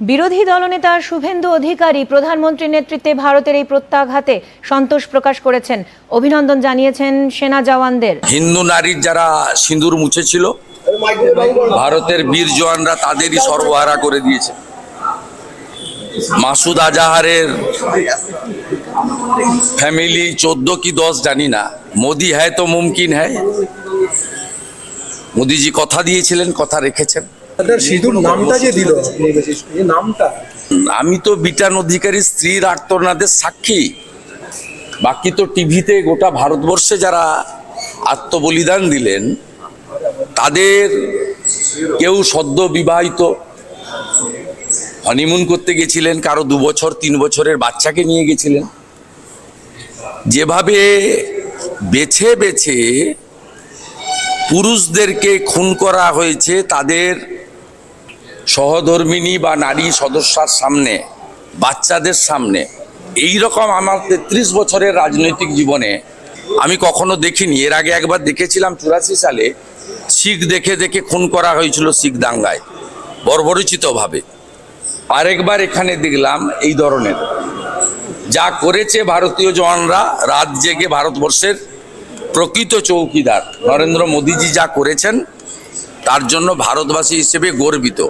বিরোধী দলনেতা শুভেন্দু অধিকারী প্রধানমন্ত্রীর নেতৃত্বে ভারতের এই প্রত্যাঘাতে সন্তোষ প্রকাশ করেছেন। অভিনন্দন জানিয়েছেন সেনা জওয়ানদের। হিন্দু নারীর যারা সিঁদুর মুছেছিল, ভারতের বীর জওয়ানরা তাদেরই সর্বহারা করে দিয়েছে। মাসুদ আজাহারের ফ্যামিলি চোদ্দ কি দশ জানি না। মোদি হ্যায় তো মুমকিন হ্যায়। মোদিজি কথা দিয়েছিলেন, কথা রেখেছেন। তাদের সিঁদুর নামটা যে দিল? এই নামটা। আমি তো বিটান অধিকারী স্ত্রীর আর্তনাদের সাক্ষী। বাকি তো টিভিতে গোটা ভারতবর্ষে যারা আত্মবলিদান দিলেন তাদের কেউ সদ্য বিবাহিত হনিমুন করতে গেছিলেন কারও দু বছর তিন বছরের বাচ্চাকে নিয়ে গেছিলেন। যেভাবে বেছে বেছে পুরুষদেরকে খুন করা হয়েছে তাদের সহধর্মিনী বা নারী সদস্যার সামনে, বাচ্চাদের সামনে এই রকম আমার তেত্রিশ বছরের রাজনৈতিক জীবনে আমি কখনো দেখিনি। এর আগে একবার দেখেছিলাম চুরাশি সালে, শিখ দেখে দেখে খুন করা হয়েছিল শিখ দাঙ্গায়, বর্বরচিতভাবে। আরেকবার এখানে দেখলাম এই ধরনের। যা করেছে ভারতীয় জওয়ানরা রাত জেগে ভারতবর্ষের প্রকৃত চৌকিদার। নরেন্দ্র মোদীজি যা করেছেন, তার জন্য ভারতবাসী হিসেবে গর্বিত।